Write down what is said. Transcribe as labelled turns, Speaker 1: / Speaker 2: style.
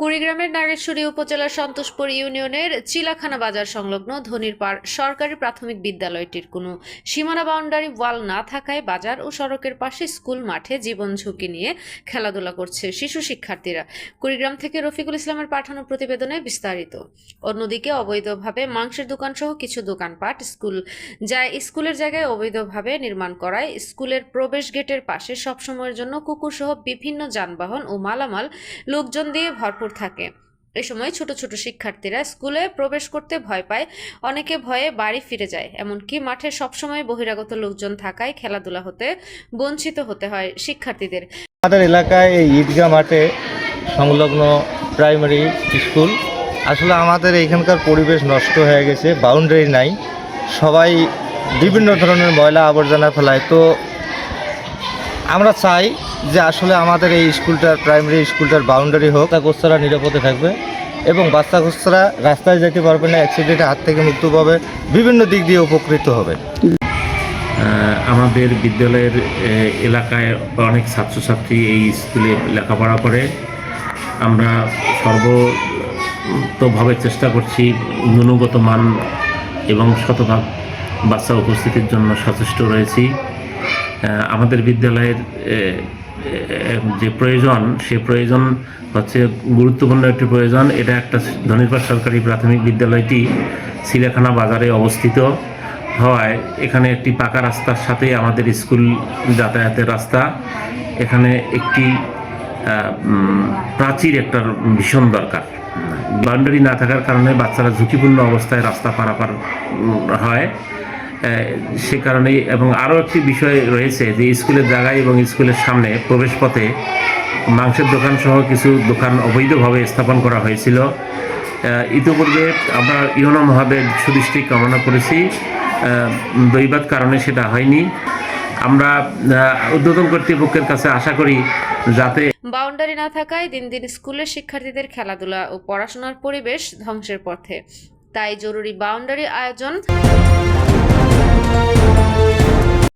Speaker 1: কুড়িগ্রামের নাগেশ্বরী উপজেলার সন্তোষপুর ইউনিয়নের চিলাখানা বাজার সংলগ্ন ধনিরপাড় সরকারি প্রাথমিক বিদ্যালয়টির কোনো সীমানা বাউন্ডারি ওয়াল না থাকায় বাজার ও সড়কের পাশে স্কুল মাঠে জীবন ঝুঁকি নিয়ে খেলাধুলা করছে শিশু শিক্ষার্থীরা। কুড়িগ্রাম থেকে রফিকুল ইসলামের পাঠানো প্রতিবেদনে বিস্তারিত। অন্যদিকে অবৈধভাবে মাংসের দোকান সহ কিছু দোকানপাট স্কুল যা স্কুলের জায়গায় অবৈধভাবে নির্মাণ করায় স্কুলের প্রবেশ গেটের পাশে সবসময়ের জন্য কুকুর সহ বিভিন্ন যানবাহন ও মালামাল লোকজন দিয়ে ভরপুর থাকে। এ সময় ছোট ছোট শিক্ষার্থীরা স্কুলে প্রবেশ করতে ভয় পায়। অনেকে ভয়ে বাড়ি ফিরে যায়। এমনকি মাঠে সবসময় বহিরাগত লোকজন থাকায় খেলাধুলা হতে বঞ্চিত হতে হয় শিক্ষার্থীদের।
Speaker 2: আমাদের এলাকায় এই ঈদগাহ মাঠে সংলগ্ন প্রাইমারি স্কুল। আসলে আমাদের এখানকার পরিবেশ নষ্ট হয়ে গেছে, বাউন্ডারি নাই। সবাই বিভিন্ন ধরনের ময়লা আবর্জনা ফেলায়। তো আমরা চাই যে আসলে আমাদের এই স্কুলটার প্রাইমারি স্কুলটার বাউন্ডারি হোক বাচ্চা কোচ্চারা নিরাপদে থাকবে এবং বাচ্চা কোচ্চারা রাস্তায় যেতে পারবে না অ্যাক্সিডেন্টের হাত থেকে মুক্ত পাবে, বিভিন্ন দিক দিয়ে উপকৃত হবে।
Speaker 3: আমাদের বিদ্যালয়ের এলাকায় অনেক ছাত্রছাত্রী এই স্কুলে লেখাপড়া করে। আমরা সর্বতভাবে চেষ্টা করছি গুণগত মান এবং শতভাগ বাচ্চা উপস্থিতির জন্য সচেষ্ট রয়েছি। আমাদের বিদ্যালয়ের যে প্রয়োজন, সে প্রয়োজন হচ্ছে গুরুত্বপূর্ণ একটি প্রয়োজন। এটা একটা ধনিরপাড় সরকারি প্রাথমিক বিদ্যালয়টি সিলেখানা বাজারে অবস্থিত হওয়ায় এখানে একটি পাকা রাস্তার সাথে আমাদের স্কুল যাতায়াতের রাস্তা। এখানে একটি প্রাচীর একটা ভীষণ দরকার। বাউন্ডারি না থাকার কারণে বাচ্চারা ঝুঁকিপূর্ণ অবস্থায় রাস্তা পারাপার হয়। সে কারণেই এবং আরও একটি বিষয় রয়েছে যে স্কুলের জায়গায় এবং স্কুলের সামনে প্রবেশপথে মাংসের দোকান সহ কিছু দোকান অবৈধভাবে স্থাপন করা হয়েছিল। ইতিপূর্বে আমরা ইউনো সুদৃষ্টি কামনা করেছি। দৈবাত কারণে সেটা হয়নি। আমরা ঊর্ধ্বতন কর্তৃপক্ষের কাছে আশা করি যাতে
Speaker 1: বাউন্ডারি না থাকায় দিন দিন স্কুলের শিক্ষার্থীদের খেলাধুলা ও পড়াশোনার পরিবেশ ধ্বংসের পথে। তাই জরুরি বাউন্ডারি আয়োজন